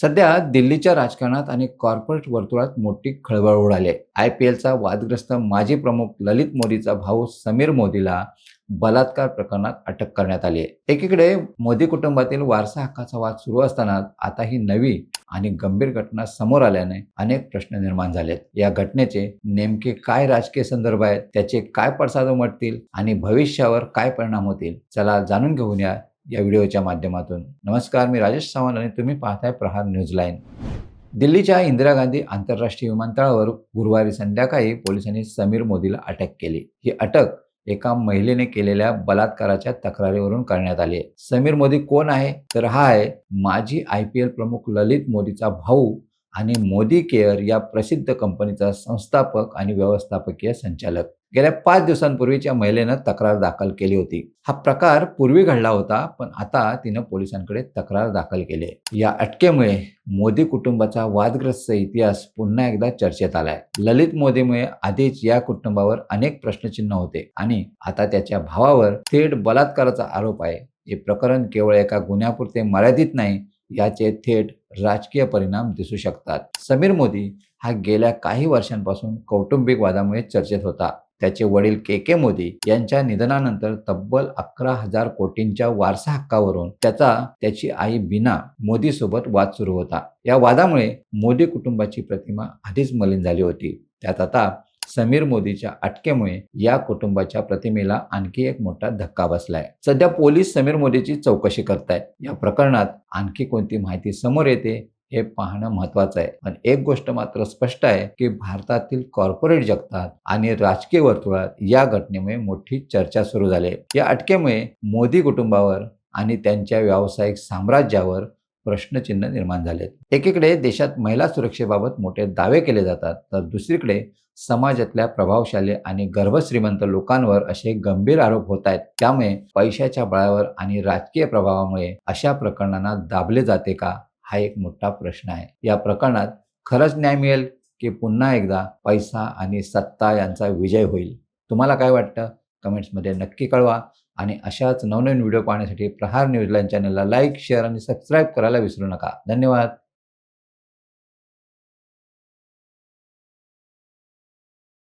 सध्या दिल्लीच्या राजकारणात आणि कॉर्पोरेट वर्तुळात मोठी खळबळ उडाली आहे. आय पी एलचा वादग्रस्त माजी प्रमुख ललित मोदीचा भाऊ समीर मोदीला बलात्कार प्रकरणात अटक करण्यात आली आहे. एकीकडे मोदी कुटुंबातील वारसा हक्काचा वाद सुरू असताना आता ही नवी आणि गंभीर घटना समोर आल्याने अनेक प्रश्न निर्माण झालेत. या घटनेचे नेमके काय राजकीय संदर्भ आहेत? त्याचे काय पडसाद उमटतील? आणि भविष्यावर काय परिणाम होतील? चला जाणून घेऊन या या व्हिडिओच्या माध्यमातून. नमस्कार मी राजेश सावंत आणि तुम्ही पाहताय प्रहार न्यूज लाईन. दिल्लीच्या इंदिरा गांधी आंतरराष्ट्रीय विमानतळावर गुरुवारी संध्याकाळी पोलिसांनी समीर मोदीला अटक केली. ही अटक एका महिलेने केलेल्या बलात्काराच्या तक्रारीवरून करण्यात आली. आहे समीर मोदी कोण आहे? तर हा आहे माजी आय पी एल प्रमुख ललित मोदीचा भाऊ आणि मोदी केअर या प्रसिद्ध कंपनीचा संस्थापक आणि व्यवस्थापकीय संचालक. गेल्या पाच दिवसांपूर्वीच्या महिलेनं तक्रार दाखल केली होती. हा प्रकार पूर्वी घडला होता पण आता तिनं पोलिसांकडे तक्रार दाखल केली. या अटकेमुळे मोदी कुटुंबाचा वादग्रस्त इतिहास पुन्हा एकदा चर्चेत आलाय. ललित मोदीमुळे आधीच या कुटुंबावर अनेक प्रश्नचिन्ह होते आणि आता त्याच्या भावावर थेट बलात्काराचा आरोप आहे. हे प्रकरण केवळ एका गुन्ह्यापुरते मर्यादित नाही याचे थेट राजकीय परिणाम दिसू शकतात. समीर मोदी हा गेल्या काही वर्षांपासून कौटुंबिक वादामुळे चर्चेत होता. त्याचे वडील के के मोदी यांच्या निधनानंतर तब्बल अकरा हजार कोटींच्या वारसा हक्कावरून त्याचा त्याची आई बिना मोदी सोबत वाद सुरू होता. या वादामुळे मोदी कुटुंबाची प्रतिमा आधीच मलिन झाली होती. त्यात आता समीर मोदीच्या अटकेमुळे या कुटुंबाच्या प्रतिमेला आणखी एक मोठा धक्का बसलाय. सध्या पोलीस समीर मोदीची चौकशी करतायत. या प्रकरणात आणखी कोणती माहिती समोर येते हे पाहणं महत्वाचं आहे. पण एक गोष्ट मात्र स्पष्ट आहे की भारतातील कॉर्पोरेट जगतात आणि राजकीय वर्तुळात या घटनेमुळे मोठी चर्चा सुरू झाली. आहे. या अटकेमुळे मोदी कुटुंबावर आणि त्यांच्या व्यावसायिक साम्राज्यावर प्रश्नचिन्ह निर्माण झालेत एकीकडे देशात महिला सुरक्षेबाबत मोठे दावे केले जातात तर दुसरीकडे समाजातल्या प्रभावशाली आणि गर्भश्रीमंत लोकांवर असे गंभीर आरोप होत आहेत. त्यामुळे पैशाच्या बळावर आणि राजकीय प्रभावामुळे अशा प्रकरणांना दाबले जाते का? हा एक मोठा प्रश्न आहे. या प्रकरणात खरंच न्याय मिळेल की पुन्हा एकदा पैसा आणि सत्ता यांचा विजय होईल? तुम्हाला काय वाटतं? कमेंट्समध्ये नक्की कळवा आणि अशाच नवनवीन व्हिडिओ पाहण्यासाठी प्रहार न्यूज चॅनलला लाईक शेअर आणि सबस्क्राईब करायला विसरू नका. धन्यवाद.